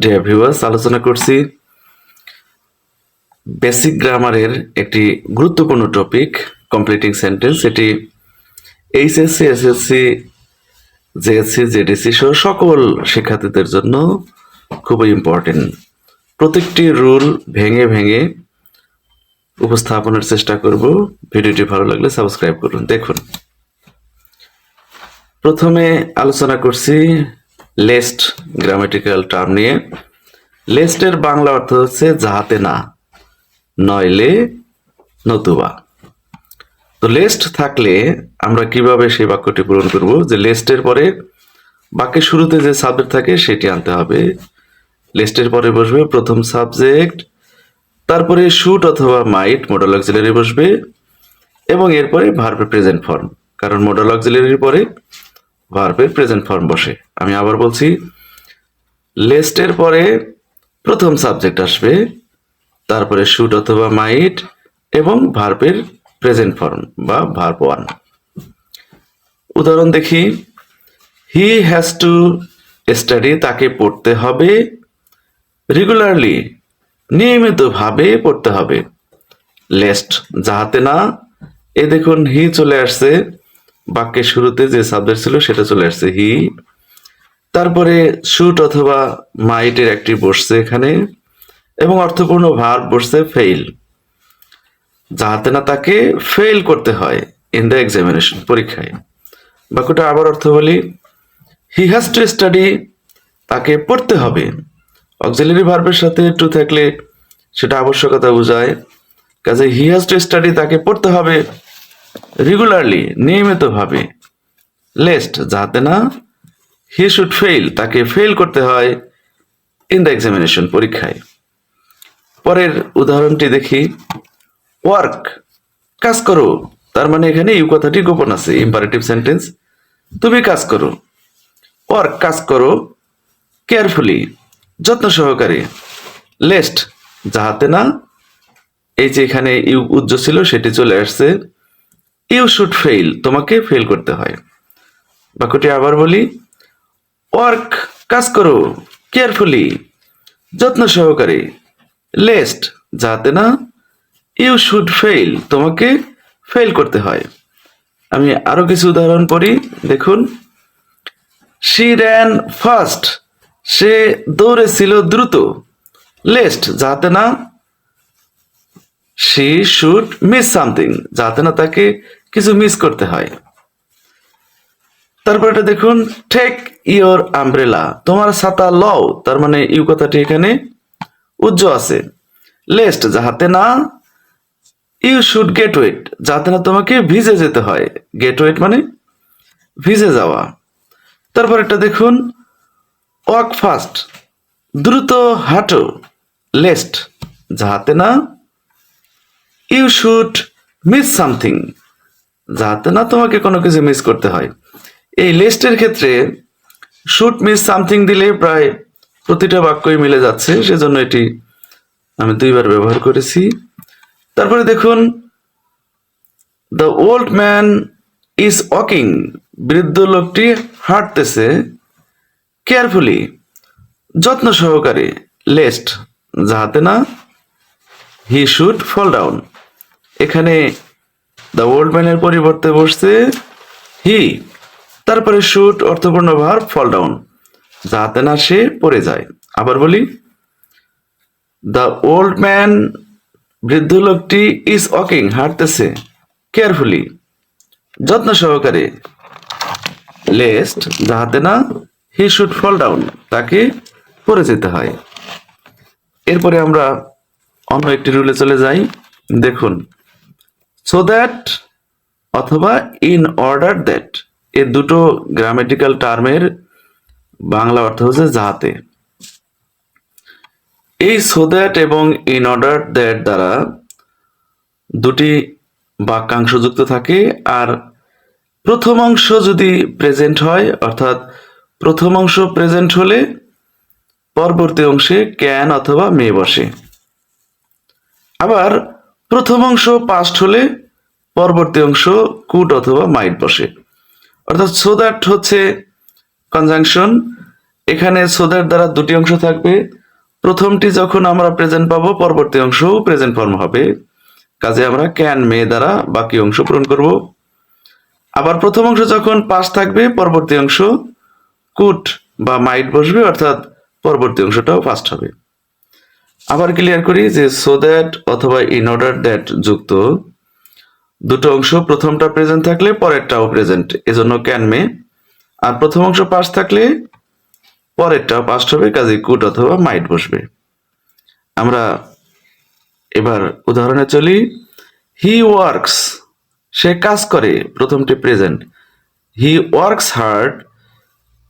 Dear viewers আলোচনা করছি basic গ্রামারের একটি গুরুত্বপূর্ণ টপিক কমপ্লিটিং সেন্টেন্স এটি এইচএসসি এসএসসি জেএসসি জেডিসি সহ সকল শিক্ষার্থীদের জন্য খুবই ইম্পর্টেন্ট প্রত্যেকটি রুল ভেঙে ভেঙে উপস্থাপনের চেষ্টা করব। ভিডিওটি ভালো লাগলে সাবস্ক্রাইব করুন। দেখুন। প্রথমে আলোচনা করছি লেস্ট গ্রামাটিক্যাল টার্ম নিয়ে লেস্টের বাংলা অর্থ হচ্ছে যাহাতে না, নইলে নতুবা। তো লেস্ট থাকলে আমরা কীভাবে সেই বাক্যটি পূরণ করব? যে লেস্টের পরে বাক্যের শুরুতে যে সাবজেক্ট থাকে সেটি আনতে হবে। লিস্টের পরে বসবে প্রথম সাবজেক্ট তারপরে শুট অথবা মাইট মোডাল অক্সিলারি বসবে, এবং এরপরে ভার্বের প্রেজেন্ট ফর্ম কারণ মোডাল অক্সিলারির পরে ভার্বের প্রেজেন্ট ফর্ম বসে। আমি আবার বলছি লেস্টের পরে প্রথম সাবজেক্ট আসবে, তারপরে শুট অথবা মাইট এবং ভার্বের প্রেজেন্ট ফর্ম বা ভার্ব ওয়ান উদাহরণ দেখি হি হ্যাজ টু স্টাডি তাকে পড়তে হবে রেগুলারলি নিয়মিতভাবে পড়তে হবে। লেস্ট যাহাতে না, এ দেখুন হি চলে আসছে। বাক্যের শুরুতে যে সাবজেক্ট ছিল সেটা চলে আসছে। হি তারপরে শুট অথবা মাইটের একটি বসছে এখানে এবং অর্থপূর্ণ ভার বসছে ফেইল যাহাতে না তাকে ফেল করতে হয় ইন দ্য এক্সামিনেশন পরীক্ষায়। বাক্যটা আবার অর্থ বলি। হি হ্যাজ টু স্টাডি তাকে পড়তে হবে। অক্সিলারি ভার্বের সাথে টু থাকলে সেটা আবশ্যকতা বোঝায়। কাজে হি হ্যাজ টু স্টাডি তাকে পড়তে হবে। রেগুলারলি নিয়মিতভাবে। লেস্ট যাতে না হি শুড ফেল তাকে ফেল করতে হয় ইন দ্য এক্সামিনেশন পরীক্ষায়। পরের উদাহরণটি দেখি। ওয়ার্ক কাজ করো। তার মানে এখানে ইউ কথাটি গোপন আছে ইম্পারেটিভ সেন্টেন্স তুমি কাজ করো। ওয়ার্ক কাজ করো। কেয়ারফুলি যত্ন সহকারে। লেস্ট যাহাতে না, এই যে এখানে ইউ উজ্জ ছিল, সেটি চলে আসছে। ইউ শুড ফেইল তোমাকে ফেল করতে হয়। বাক্যটি আবার বলি ওয়ার্ক কাজ করো কেয়ারফুলি যত্ন সহকারে লেস্ট যাতে না ইউ শুড ফেইল তোমাকে ফেল করতে হয়। আমি আরও কিছু উদাহরণ পড়ি, দেখুন। শি র্যান ফার্স্ট সে দৌড়েছিল দ্রুত লেস্ট যাতে না শি শুড মিস সামথিং যাতে না তাকে কিছু মিস করতে হয়। তারপর এটা দেখুন টেক ইওর আমব্রেলা তোমার ছাতা লও, তার মানে ইউ কথাটি এখানে উজ্জ আছে। লেস্ট যাহাতে না ইউ শুড গেট ওয়েট যাতে না তোমাকে ভিজে যেতে হয়। গেট ওয়েট মানে ভিজে যাওয়া। তারপর এটা দেখুন ওয়াক ফাস্ট দ্রুত হাঁটো। লেস্ট যাহাতে না ইউ শুড মিস সামথিং যাতে না তোমাকে কোনো কিছু মিস করতে হয়। এই লিস্টের ক্ষেত্রে শুট মিস সামথিং দিলে প্রায় প্রতিটা বাক্যই মিলে যাচ্ছে, সেজন্য এটি আমি দুইবার ব্যবহার করেছি। তারপরে দেখুন the old man is walking বৃদ্ধ লোকটি হাঁটতেছে কেয়ারফুলি যত্ন সহকারে লেস্ট যাহাতে না হি শুড ফল ডাউন এখানে দ্য ওল্ড ম্যানের পরিবর্তে বসছে। হি তারপরে শুট অর্থপূর্ণ ভার ফল ডাউন যাতে না সে পড়ে যায়। আবার বলি দ্য ওল্ড ম্যান বৃদ্ধ লোকটি ইজ ওয়াকিং হাঁটতেছে। কেয়ারফুলি যত্ন সহকারে। লেস্ট যাহাতে না হি শুড ফল ডাউন তাকে পড়ে যেতে হয়। এরপরে আমরা অন্য একটি রুলে চলে যাই। দেখুন সো দ্যাট অথবা ইন অর্ডার দ্যাট এ দুটো গ্রামেটিক্যাল টার্মের বাংলা অর্থ হচ্ছে যাহাতে এই সো দ্যাট এবং ইন অর্ডার দ্যাট দ্বারা দুটি বাক্যাংশ যুক্ত থাকে আর প্রথম অংশ যদি প্রেজেন্ট হয়, অর্থাৎ প্রথম অংশ প্রেজেন্ট হলে পরবর্তী অংশে ক্যান অথবা মে বসে। আবার প্রথম অংশ পাস্ট হলে পরবর্তী অংশ কুট অথবা মাইট বসে। অর্থাৎ সো হচ্ছে কনজাংশন এখানে সোদের দ্বারা দুটি অংশ থাকবে। প্রথমটি যখন আমরা প্রেজেন্ট পাবো, পরবর্তী অংশও প্রেজেন্ট ফর্ম হবে। কাজে আমরা ক্যান মে দ্বারা বাকি অংশ পূরণ করব। আবার প্রথম অংশ যখন পাস থাকবে, পরবর্তী অংশ কুট বা মাইট বসবে, অর্থাৎ পরবর্তী অংশটাও ফাস্ট হবে। আবার ক্লিয়ার করি যে সো দ্যাট অথবা ইন অর্ডার দ্যাট যুক্ত দুটো অংশ প্রথমটা প্রেজেন্ট থাকলে পরেরটাও প্রেজেন্ট এজন্য ক্যান মে। আর প্রথম অংশ পাস থাকলে পরেরটাও পাস্ট হবে, কাজে কুট অথবা মাইট বসবে। আমরা এবার উদাহরণে চলি। হি ওয়ার্কস সে কাজ করে, প্রথমটি প্রেজেন্ট হি ওয়ার্কস হার্ড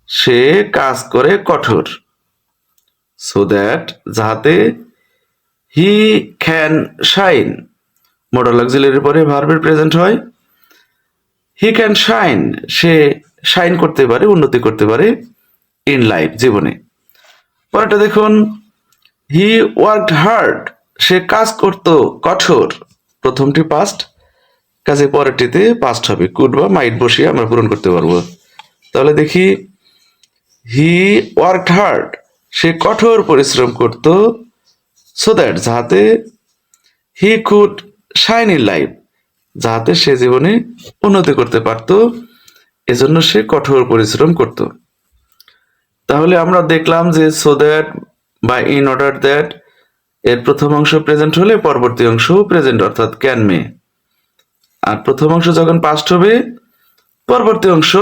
সে কাজ করে কঠোর। সো দ্যাট যাহাতে হি ক্যান শাইন। মোডাল অক্সিলারির পরে ভার্বের প্রেজেন্ট হয়। হি ক্যান শাইন, সে শাইন করতে পারে, উন্নতি করতে পারে ইন লাইফ জীবনে। পরেরটা দেখুন, হি ওয়ার্কড হার্ড, সে কাজ করত কঠোর। প্রথমটি পাস্ট কাজে পরেরটিতে পাস্ট হবে। কুড বা মাইট বসিয়ে আমরা পূরণ করতে পারব। তাহলে দেখি, হি ওয়ার্কড হার্ড, সে কঠোর পরিশ্রম করত সো দ্যাট যাহাতে he could shine in life যাহাতে সে জীবনে উন্নতি করতে পারত, এজন্য সে কঠোর পরিশ্রম করত। তাহলে আমরা দেখলাম যে সো দ্যাট বা ইন অর্ডার দ্যাট এর প্রথম অংশ প্রেজেন্ট হলে পরবর্তী অংশ প্রেজেন্ট অর্থাৎ ক্যান মে আর প্রথম অংশ যখন পাস্ট হবে, পরবর্তী অংশ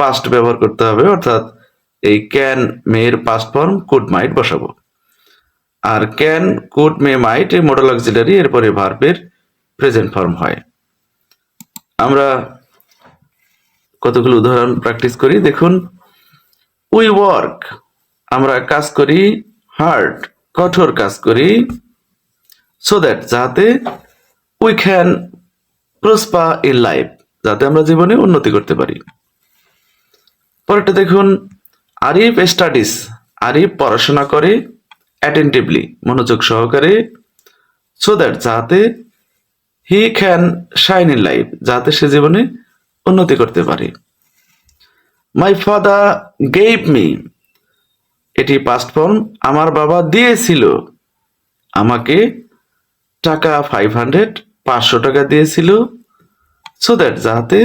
পাস্ট ব্যবহার করতে হবে, অর্থাৎ এই ক্যান মেয়ের পাস্ট ফর্ম কুড মাইট বসাবো। আর ক্যান কুড মে মাইট এই মডেল অক্সিলারি এরপরে ভার্বের প্রেজেন্ট ফর্ম হয়। আমরা কতগুলো উদাহরণ প্র্যাকটিস করি? দেখুন উই ওয়ার্ক আমরা কাজ করি হার্ড কঠোর কাজ করি সো দ্যাট যাতে we can prosper in life যাতে আমরা জীবনে উন্নতি করতে পারি। পরেরটা দেখুন আরিফ স্টাডিজ আরিফ পড়াশোনা করে? অ্যাটেন্টিভলি মনোযোগ সহকারে সো দ্যাট যাতে he can shine in life যাতে সে জীবনে উন্নতি করতে পারে। মাই ফাদার গেভ মি এটি পাস্ট ফর্ম আমার বাবা দিয়েছিল, আমাকে টাকা ফাইভ হান্ড্রেড পাঁচশো টাকা দিয়েছিল সো দ্যাট যাতে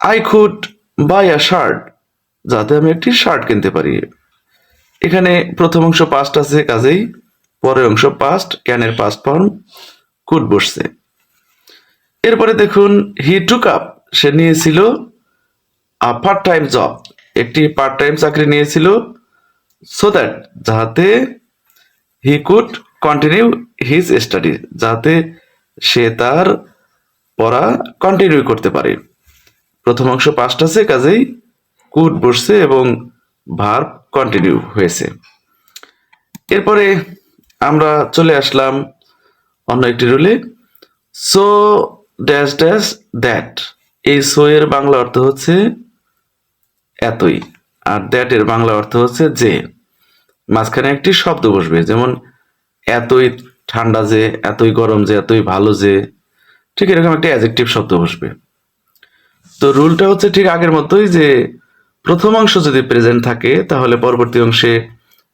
I could buy a shirt যাতে আমি একটি শার্ট কিনতে পারি। এখানে প্রথম অংশ পাস্ট আছে কাজেই, পরের অংশ পাস্ট ক্যানের পাস্ট ফর্ম কুড বসছে। এরপরে দেখুন হি টুক আপ সে নিয়েছিল পার্ট টাইম জব একটি পার্ট টাইম চাকরি নিয়েছিল সো দ্যাট যাতে he could continue his study যাতে সে তার পড়া কন্টিনিউ করতে পারে। প্রথম অংশ পাস্ট আছে, কাজেই কুড বসছে এবং ভার্ব কন্টিনিউ হয়েছে। এরপরে আমরা চলে আসলাম অন্য একটি রুলে সো ড্যাশ ড্যাশ দ্যাট এই সো এর বাংলা অর্থ হচ্ছে এতই। আর দ্যাট এর বাংলা অর্থ হচ্ছে যে। মাঝখানে একটি শব্দ বসবে, যেমন এতই ঠান্ডা যে, এতই গরম যে, এতই ভালো যে। ঠিক এরকম একটা অ্যাজেক্টিভ শব্দ বসবে। তো রুলটা হচ্ছে ঠিক আগের মতোই যে প্রথম অংশ যদি প্রেজেন্ট থাকে, তাহলে পরবর্তী অংশে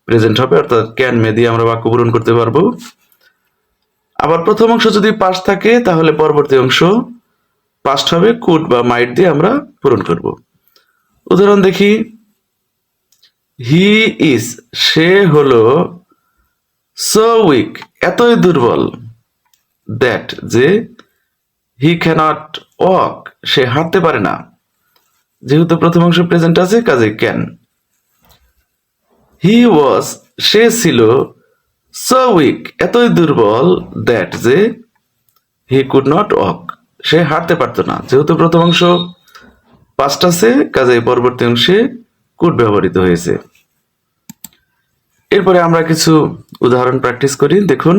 প্রেজেন্ট হবে, অর্থাৎ ক্যান মে দিয়ে আমরা বাক্য পূরণ করতে পারব। আবার প্রথম অংশ যদি পাস থাকে, তাহলে পরবর্তী অংশ পাস্ট হবে কুড বা মাইট দিয়ে আমরা পূরণ করব। উদাহরণ দেখি। হি ইজ সে হলো সো উইক এতই দুর্বল দ্যাট যে হি ক্যানট ওয়াক সে হাঁটতে পারে না। যেহেতু প্রথম অংশ প্রেজেন্ট আছে, কাজে ক্যান হি ওয়াজ সে ছিল সো উইক এতই দুর্বল দ্যাট যে হি কুড নট ওয়াক সে হাঁটতে পারতো না। যেহেতু প্রথম অংশ পাস্ট আছে, কাজে পরবর্তী অংশে কুড ব্যবহৃত হয়েছে। এরপরে আমরা কিছু উদাহরণ প্র্যাকটিস করি। দেখুন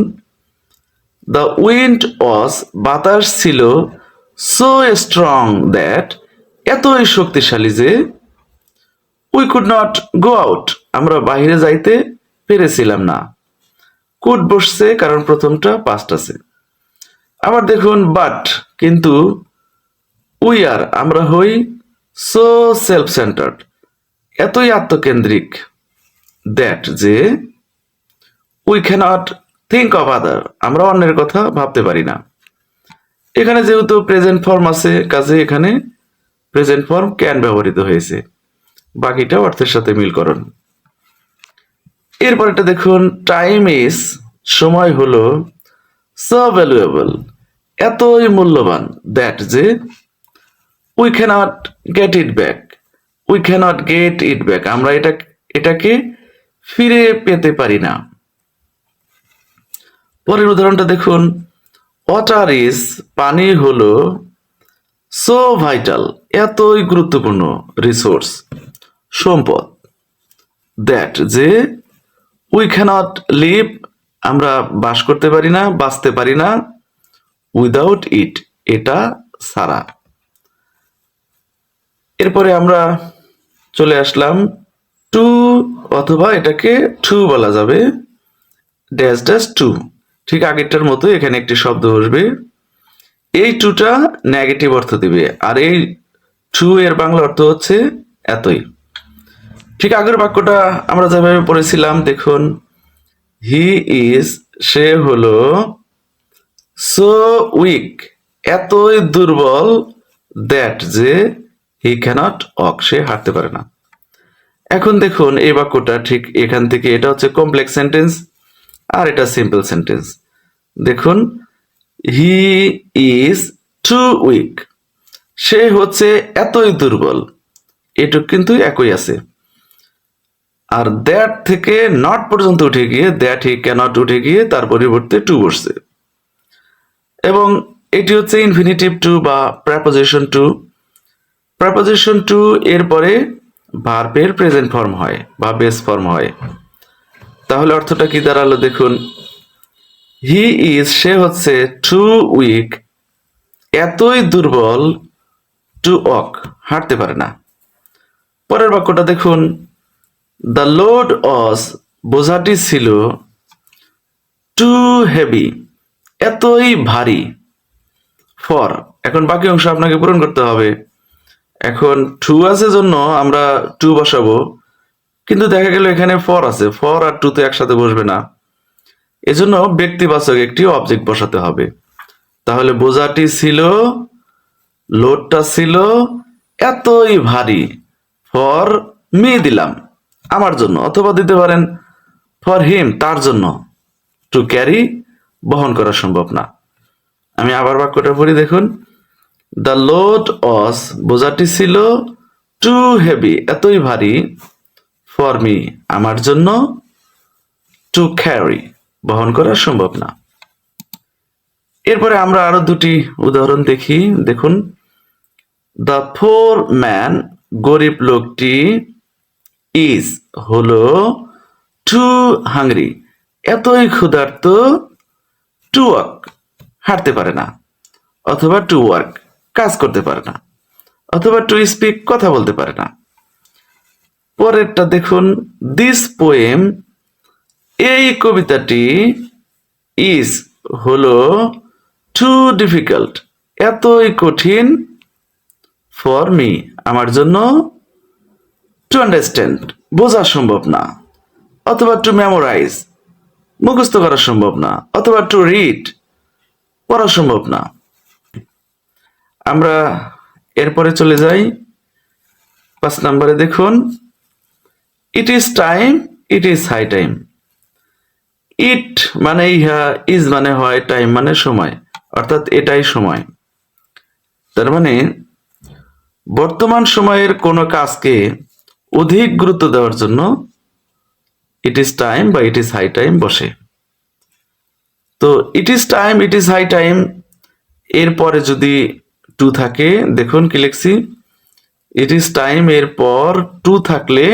দ্য উইন্ড ওয়াজ বাতাস ছিল সো স্ট্রং দ্যাট এতই শক্তিশালী যে we could not go out আমরা বাইরে যাইতে পেরেছিলাম না। কুড বসছে কারণ প্রথমটা পাস্ট আছে। আবার দেখুন বাট কিন্তু উই আর আমরা হই সো সেলফ সেন্টার্ড এতই আত্মকেন্দ্রিক দ্যাট যে we can't think of other আমরা অন্যের কথা ভাবতে পারি না। এখানে যেহেতু প্রেজেন্ট ফর্ম আছে, কাজে এখানে প্রেজেন্ট ফর্ম ক্যান ব্যবহৃত হয়েছে। বাকিটা অর্থের সাথে মিলকরণ এরপর এটা দেখুন টাইম ইজ সময় হলো সো ভ্যালুয়েবল এতই মূল্যবান দ্যাট যে we can't get it back we can't get it back আমরা এটা, এটাকে ফিরে পেতে পারি না। পরের উদাহরণটা দেখুন ওয়াটার ইজ পানি হলো সো ভাইটাল এতই গুরুত্বপূর্ণ রিসোর্স সম্পদ। দ্যাট যে উই ক্যানট লিভ আমরা বাস করতে পারি না, বাঁচতে পারি না উইদাউট ইট এটা সারা। এরপরে আমরা চলে আসলাম টু, অথবা এটাকে টু বলা যাবে ড্যাশ ড্যাশ টু ঠিক আগেরটার মতো এখানে একটি শব্দ বসবে। এই টুটা নেগেটিভ অর্থ দিবে। আর এই টু এর বাংলা অর্থ হচ্ছে এতই। ঠিক আগের বাক্যটা আমরা যেভাবে পড়েছিলাম, দেখুন। হি ইজ সে হলো সো উইক এতই দুর্বল দ্যাট যে হি ক্যানট অক সে হাঁটতে পারে না। এখন দেখুন এই বাক্যটা ঠিক এখান থেকে, এটা হচ্ছে কমপ্লেক্স সেন্টেন্স আর এটা সিম্পল সেন্টেন্স দেখুন হি ইজ টু উইক সে হচ্ছে এতই দুর্বল। এটুক কিন্তু একই আছে। আর দ্যাট থেকে নট পর্যন্ত উঠে গিয়ে দ্যাট হি ক্যানট উঠে গিয়ে তার পরিবর্তে টু বসছে এবং এটি হচ্ছে ইনফিনিটিভ টু বা প্রেপোজিশন টু প্রেপোজিশন টু এর পরে ভার্বের প্রেজেন্ট ফর্ম হয় বা বেস ফর্ম হয়। তাহলে অর্থটা কি দাঁড়াল দেখুন। হি ইজ সে হচ্ছে টু উইক এতই দুর্বল টু অক হাঁটতে পারে না। পরের বাক্যটা দেখুন দ্য লোড অস বোঝাটি ছিল টু হেভি এতই ভারী। ফর এখন বাকি অংশ আপনাকে পূরণ করতে হবে। এখন টু আছে জন্য আমরা টু বসাবো, কিন্তু দেখা গেল এখানে ফর আছে। ফর আর টু তো একসাথে বসবে না। এজন্য ব্যক্তিবাচক একটি অবজেক্ট বসাতে হবে। তাহলে বোঝাটি ছিল লোডটা ছিল এতই ভারী। ফর মি দিলাম, আমার জন্য। অথবা দিতে পারেন ফর হিম তার জন্য। টু ক্যারি বহন করা সম্ভব না। আমি আবার বাক্যটা পড়ি, দেখুন। দ্য লোড অস বোঝাটি ছিল টু হেভি এতই ভারী ফর মি আমার জন্য টু ক্যারি বহন করা সম্ভব না। এরপরে আমরা আরও দুটি উদাহরণ দেখি। দেখুন দ্য ফোর ম্যান গরিব লোকটি ইজ হলো টু হাংরি এতই ক্ষুধার্ত টু ওয়ার্ক হাঁটতে পারে না, অথবা টু ওয়ার্ক কাজ করতে পারে না, অথবা টু স্পিক কথা বলতে পারে না। পরেরটা দেখুন দিস পোয়েম এই কবিতাটি ইজ হলো টু ডিফিকাল্ট এতই কঠিন ফর মি আমার জন্য টু আন্ডারস্ট্যান্ড বোঝা সম্ভব না, অথবা টু মেমোরাইজ মুখস্থ করা সম্ভব না, অথবা টু রিড পড়া সম্ভব না। আমরা এরপরে চলে যাই, পাঁচ নম্বরে দেখুন it is time it is high time it মানে ইহা ইজ মানে হয় টাইম মানে সময়, অর্থাৎ এটাই সময়। তার মানে বর্তমান সময়ের কোনো কাজকে অধিক গুরুত্ব দেওয়ার জন্য ইট ইজ টাইম বা ইট ইজ হাই টাইম বসে। তো it is time it is high time এরপরে যদি টু থাকে, দেখুন কি লিখছি ইট ইজ টাইম এর পর টু থাকলে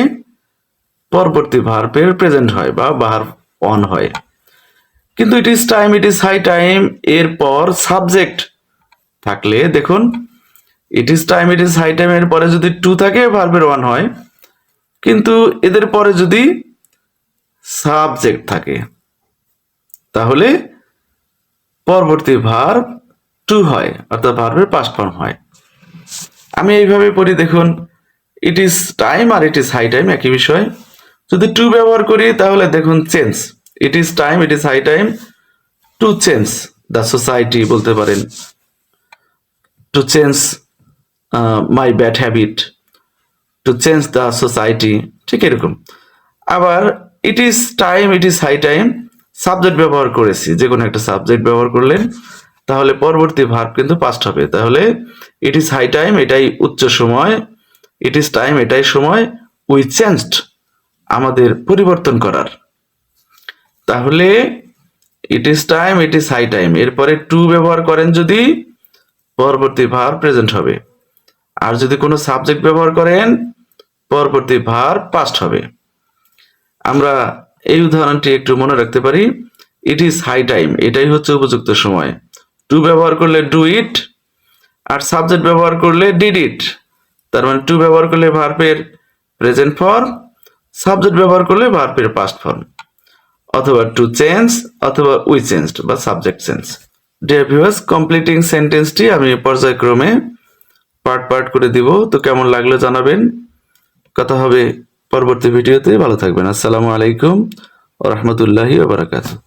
পরবর্তী ভার্বের প্রেজেন্ট হয় বা অন হয়। কিন্তু it is time it is high time এর পর সাবজেক্ট থাকলে দেখুন it is time it is high time এর পরে যদি টু থাকে ভার্বের ওয়ান হয়। কিন্তু এদের পরে যদি সাবজেক্ট থাকে, তাহলে পরবর্তী ভার্ব টু হয়, অর্থাৎ ভার্বের পাস্ট ফর্ম হয়। আমি এইভাবে পড়ি, দেখুন ইট ইজ টাইম আর ইট ইজ হাই টাইম একই বিষয়। যদি টু ব্যবহার করি, তাহলে দেখুন change it is time it is high time to change the society বলতে পারেন। To change my bad habit to change the society ঠিক এরকম। আবার it is time it is high time subject ব্যবহার করেছি। যে কোনো একটা সাবজেক্ট ব্যবহার করলেন, তাহলে পরবর্তী ভার্ব কিন্তু পাস্ট হবে। তাহলে ইট ইজ হাই টাইম এটাই উচ্চ সময় ইট ইজ টাইম এটাই সময় উই চেঞ্জড আমাদের পরিবর্তন করার। তাহলে it is time it is high time এরপরে টু ব্যবহার করেন যদি, পরবর্তী ভার প্রেজেন্ট হবে। আর যদি কোনো সাবজেক্ট ব্যবহার করেন, পরবর্তী ভার পাস্ট হবে। আমরা এই উদাহরণটি একটু মনে রাখতে পারি। ইট ইজ হাই টাইম এটাই হচ্ছে উপযুক্ত সময়। টু ব্যবহার করলে ডু ইট আর সাবজেক্ট ব্যবহার করলে ডিড ইট তার মানে টু ব্যবহার করলে ভার্বের প্রেজেন্ট ফর্ম সাবজেক্ট ব্যবহার করলে ভার্বের পাস্ট ফর্ম অথবা টু চেঞ্জ অথবা উই চেঞ্জড বা subject change dear viewers completing সেন্টেন্সটি আমি পর্যায়ক্রমে পার্ট পার্ট করে দিব। তো কেমন লাগল জানাবেন। কথা হবে পরবর্তী ভিডিওতে। ভালো থাকবেন। আসসালামু আলাইকুম ও রহমতুল্লাহি ওবরাকাতুহ